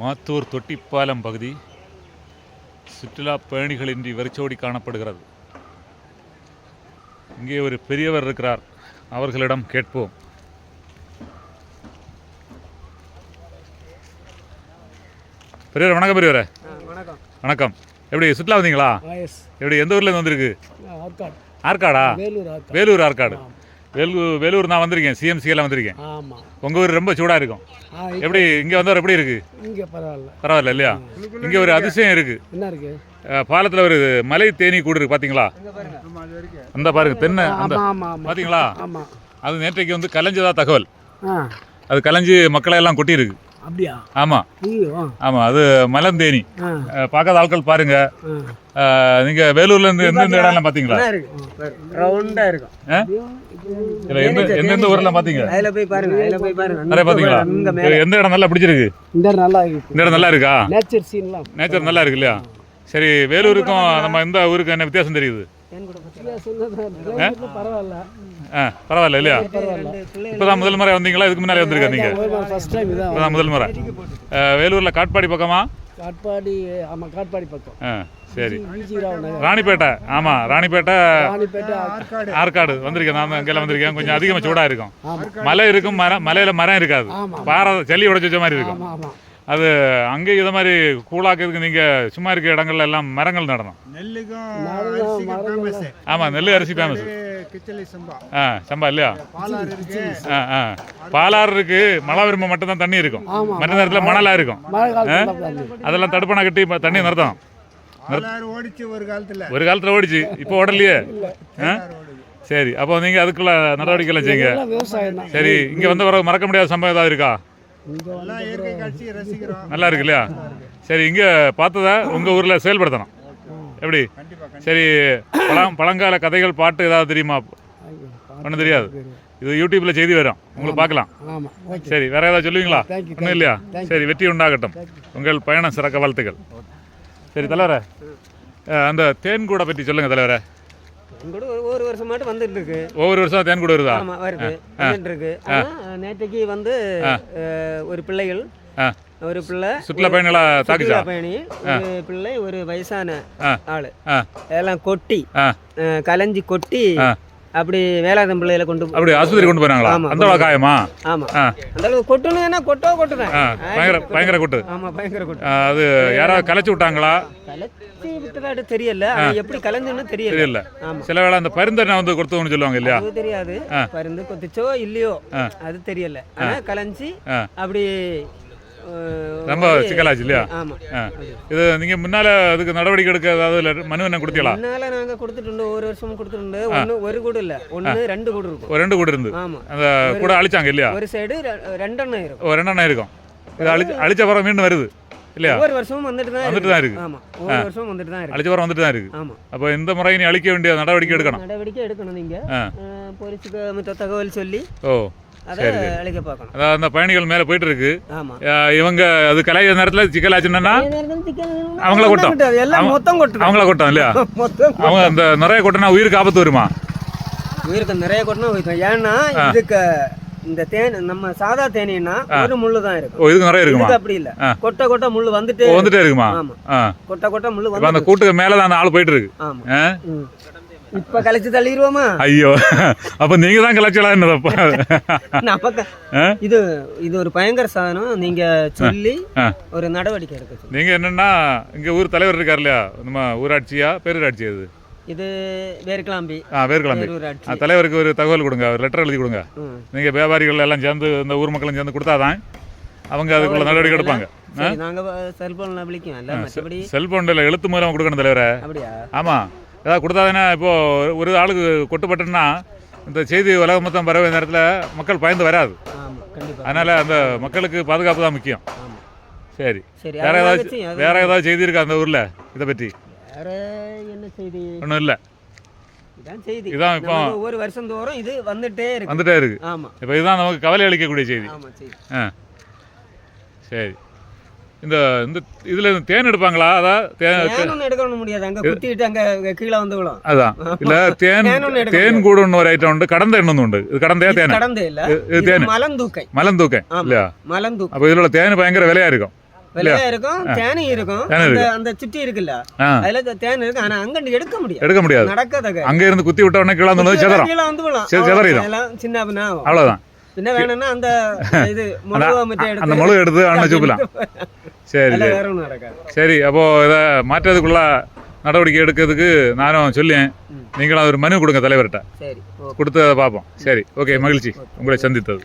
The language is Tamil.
மாத்தூர் தொட்டிப்பாலம் பகுதி சுற்றுலா பயணிகளின்றி வெறிச்சோடி காணப்படுகிறது. இங்கே ஒரு பெரியவர் இருக்கிறார். அவர்களிடம் கேட்போம். பெரியவர் வணக்கம் பெரியவரே. வணக்கம். வணக்கம். எப்படி சுற்றுலா வந்தீங்களா? எப்படி எந்த ஊர்லேருந்து வந்திருக்கு? ஆற்காடு ஆற்காடா வேலூர் ஆற்காடு வேலூர் வேலூர் நான் வந்திருக்கேன் சிஎம்சியில் வந்திருக்கேன். ஆமாம் உங்கள் ஊர் ரொம்ப சூடாக இருக்கும். எப்படி இங்கே வந்தவர் எப்படி இருக்கு? இங்கே பரவாயில்ல. பரவாயில்ல இல்லையா? இங்கே ஒரு அதிசயம் இருக்கு. என்ன இருக்கு? பாலத்தில் ஒரு மலை தேனி கூடு இருக்கு பார்த்தீங்களா அந்த பாருங்க தென்னை அந்த பார்த்தீங்களா அது நேற்றைக்கு வந்து கலைஞ்சதா தகவல். அது கலைஞ்சு மக்களை எல்லாம் கொட்டியிருக்கு. அப்படியா? ஆமாம் ஐயோ. ஆ ஆமாம் அது மலந்தேனி பார்க்காத ஆட்கள் பாருங்க. நீங்க வேலூர்ல இருந்து எந்தெந்த இடம்லாம் பார்த்தீங்களா ரவுண்டா இருக்கும். எந்தெந்த ஊர்லாம் பார்த்தீங்க அதுல போய் பாருங்க அதுல போய் பாருங்க. நிறைய பார்த்தீங்களா இங்க இது எந்த இடம் நல்லா பிடிச்சிருக்கு? இந்த நல்லா இருக்கு. இந்த இடம் நல்லா இருக்கா? நேச்சர் சீன்லாம் நேச்சர் நல்லா இருக்கு இல்லையா? சரி வேலூருக்கும் நம்ம இந்த ஊருக்கும் என்ன வித்தியாசம் தெரியுது? ஆ பரவாயில்ல இல்லையா? பரவாயில்ல. இப்போதான் முதல் முறை வந்தீங்களா? இதுக்கு முன்னாலே வந்திருக்கா நீங்க. ஃபர்ஸ்ட் டைம் இதான் இப்போதான் முதல் முறை. வேலூர்ல காட்பாடி பக்கமா? காட்பாடி ஆமாம் காட்பாடி பக்கம். ஆ சரி. ராணிப்பேட்டை. ஆமா ராணிப்பேட்டை ராணிப்பேட்டை ஆற்காடு. வந்திருக்கேன் நான் அங்கெல்லாம் வந்திருக்கேன். கொஞ்சம் அதிகமாக சூடா இருக்கும். ஆமாம் மலை இருக்கும் மரம் மலையில மரம் இருக்காது. ஆமாம் பாறை ஜல்லி உடைச்சு வச்ச மாதிரி இருக்கும். ஆமாம் ஆமாம் அது அங்கே இதை மாதிரி கூழாக்கிறதுக்கு நீங்க சும்மா இருக்க இடங்கள்ல எல்லாம் மரங்கள் நடணும். நெல்லுக்கும் மரம் அரிசிக்கும் ஃபேமஸ் ஆமா நெல் அரிசி ஃபேமஸ் கிச்சலி சம்பா. ஆ சம்பா இல்லையா? பாலாறு இருக்கு. ஆ ஆ. பாலாறு இருக்கு மழை வரும்போது மட்டும் தான் தண்ணி இருக்கும். ஆமாம் மற்ற நேரத்தில் மணலா இருக்கும். அதெல்லாம் தடுப்பணை கட்டி இப்ப தண்ணி நிறுத்தம் ஓடிச்சு ஒரு காலத்துல. ஒரு காலத்துல ஓடிச்சு இப்போ ஓடலையே? ஆ? சரி அப்போ நீங்க அதுக்குள்ள நடவடிக்கை எல்லாம் செய்யுங்க சரி இங்க வந்து வர மறக்க முடியாத சம்பவம் ஏதாவது இருக்கா? நல்லா இருக்கு இல்லையா? சரி இங்க பார்த்தத உங்க ஊர்ல செயல்படுத்தணும். எப்படி? சரி பழம் பழங்கால கதைகள் பாட்டு ஏதாவது தெரியுமா? ஒன்றும் தெரியாது. இது யூடியூப்ல செய்தி வரும். உங்களுக்கு பார்க்கலாம். சரி வேற ஏதாவது சொல்லுவீங்களா? ஒன்றும் இல்லையா? சரி வெற்றி உண்டாகட்டும். உங்கள் பயணம் சிறக்க வாழ்த்துக்கள். சரி தலைவரே. அந்த தேன் கூடை பற்றி சொல்லுங்க தலைவரே. எங்கூட ஒரு வருஷம் மட்டும் வந்துட்டு இருக்கு ஒவ்வொரு வருஷம் தேன் கூட வருதா? ஆமா வருது. வந்துட்டு இருக்கு நேற்றுக்கு வந்து ஒரு பிள்ளைகள். ஒரு பிள்ளை சுற்றுலா பயணிகளா சுற்றுலா பயணி ஒரு பிள்ளை ஒரு வயசான. ஆளு. ஆ. எல்லாம் கொட்டி கலைஞ்சி கொட்டி. அப்படி வேளாண் பிள்ளையில கொண்டு அப்படி ஆஸ்பத்திரி கொண்டு போனாங்களா ஆமா, அந்த காயமா? ஆமா. அந்த அளவு கொட்டணும்னா கொட்டோ கொட்டுதான் பயங்கர பயங்கர கொட்டு. ஆமா பயங்கர கொட்டு. அது யாராவது கலைச்சு விட்டாங்களா? கலைச்சி விட்டதாட்டு தெரியல. எப்படி கலைஞ்சுன்னு தெரியல. தெரியல. ஆமா. சில வேளை அந்த பரிந்தனை வந்து கொடுத்தவங்க சொல்லுவாங்க இல்லையா? அது தெரியாது. பருந்து கொத்துச்சோ இல்லையோ. அது தெரியல. ஆனா கலைஞ்சி அப்படி ரொம்ப சிக்கலாச்சு இல்லையா? இது நீங்க முன்னால அதுக்கு நடவடிக்கை எடுக்க ஏதாவது மனு என்ன கொடுத்தீங்களா? முன்னால நாங்க கொடுத்துட்டு ஒரு வருஷம் கொடுத்துட்டு ஒண்ணு ஒரு கூடு இல்ல ஒண்ணு ரெண்டு கூடு இருக்கும். ஒரு ரெண்டு கூட இருந்து. அந்த கூட அழிச்சாங்க இல்லையா? ஒரு சைடு ரெண்டெண்ணம் இருக்கும். ஒரு ரெண்டெண்ணம் இருக்கும். இது அழிச்சு அழிச்ச பிறகு மீண்டும் வருது இல்லையா? ஒவ்வொரு வருஷமும் வந்துட்டு தான் வந்துட்டு தான் இருக்கு. ஆமா. ஒவ்வொரு வருஷமும் வந்துட்டு தான் இருக்கு. அழிச்ச பிறகு வந்துட்டு தான் இருக்கு. ஆமா. அப்போ இந்த முறை நீ அழிக்க வேண்டிய நடவடிக்கை எடுக்கணும். நடவடிக்கை எடுக்கணும் நீங்க. போலீஸுக்கு தகவல் சொல்லி ஓ. அதை அழைக்க பார்க்கணும். அதாவது அந்த பயணிகள் மேலே போயிட்டு இருக்கு இவங்க அது கலைய நேரத்தில் சிக்கலாச்சுன்னா அவங்கள கொட்டும். எல்லாம் மொத்தம் கொட்டுது அவங்கள கொட்டும் இல்லையா? மொத்தம் அவங்க அந்த நிறைய கொட்டினா உயிருக்கு ஆபத்து வருமா? உயிருக்கு நிறைய கொட்டினா ஏன்னா இதுக்கு இந்த தேன் நம்ம சாதா தேனீன்னா ஒரு முள்ளு தான் இருக்கும். ஓ இதுக்கு நிறைய இருக்குமா? இதுக்கு அப்படி இல்ல. கொட்டை கொட்டை முள்ளு வந்துட்டே ஓ, வந்துட்டே இருக்குமா. ஆமா. கொட்டை கொட்டை முள்ளு இப்போ அந்த வந்து கூட்டுக்கு மேலே தான் அந்த ஆள் போயிட்டு இருக்கு ஆமா. இப்ப கழிச்சு தள்ளிடுவோமா? ஐயோ அப்ப நீங்க தான் கலாச்சாரம் என்னதப்பா? இது இது ஒரு பயங்கர சாதனம். நீங்க சொல்லி. ஒரு நடவடிக்கை எடுக்க நீங்க என்னன்னா இங்க ஊர் தலைவர் இருக்கார் இல்லையா? நம்ம ஊராட்சியா? பேரூராட்சி அது? இது வேர்கிளாம்பி ஆ வேர்கிளம்பி தலைவருக்கு ஒரு தகவல் கொடுங்க ஒரு லெட்டர் எழுதி கொடுங்க. நீங்க வியாபாரிகள் எல்லாம் சேர்ந்து இந்த ஊர் மக்களும் சேர்ந்து கொடுத்தாதான் அவங்க அதுக்குள்ள நடவடிக்கை எடுப்பாங்க. சரி நாங்க செல்போன்ல மற்றபடி செல்போன்ல எழுத்து மூலம் கொடுக்கணும் தலைவரை. அப்படியா? ஏதாவது கொடுத்தாதானே இப்போ ஒரு ஆளுக்கு கொட்டுப்பட்டுன்னா இந்த செய்தி உலகம் மொத்தம் பரவ நேரத்தில் மக்கள் பயந்து வராது. அதனால அந்த மக்களுக்கு பாதுகாப்பு தான் முக்கியம். சரி. வேற ஏதாவது வேற ஏதாவது செய்தி இருக்கா அந்த ஊர்ல? இதை பற்றி ஒன்றும் இல்லை. இதான் இதான் இப்போ ஒவ்வொரு வருஷம் தோறும் இது வந்துட்டே இருக்கு. வந்துட்டே இருக்கு. ஆமா. இப்போ இதுதான் நமக்கு கவலை அளிக்கக்கூடிய செய்தி. ஆமா செய்தி ஆ. சரி. இந்த இந்த இதில் தேன் எடுப்பாங்களா? அதான் தேன் எடுக்கணும் முடியாது. அங்க குத்திட்டு அங்க கீழே வந்து விழும். அதான் இல்லை தேன் தேன் கூடுன்னு ஒரு ஐட்டம் உண்டு. கடந்த எண்ணம் உண்டு. இது கடந்தையா தேன்? கடந்து இல்ல. இது தேன். மலந்தூக்கை. ஆமா. இல்லையா? மலந்தூக்கை. அப்போ இதில் தேன் பயங்கர விலையா இருக்கும். வெள்ளையா இருக்கும். தேனும் இருக்கும். அந்த சுட்டி இருக்குல்ல. அதுல தேன் இருக்கு ஆனா அங்க எடுக்க முடியாது. எடுக்க முடியாது. நடக்காத அங்க இருந்து குத்தி விட்ட உடனே கீழே வந்து செதறம். கீழே வந்து விழும். செதறிடும். சின்ன. அவ்வளவுதான். பின்ன வேணும்னா அந்த இது முழுவா மட்டும் எடுத்து அந்த முழு எடுத்து அண்ணன் சூப்பலாம் சரி சரி. அப்போ இதை மாற்றுறதுக்குள்ள நடவடிக்கை எடுக்கிறதுக்கு நானும் சொல்லியேன். நீங்களும் ஒரு மனு கொடுங்க தலைவர்கிட்ட. கொடுத்து அதை பார்ப்போம். சரி ஓகே மகிழ்ச்சி. உங்களை சந்தித்தது.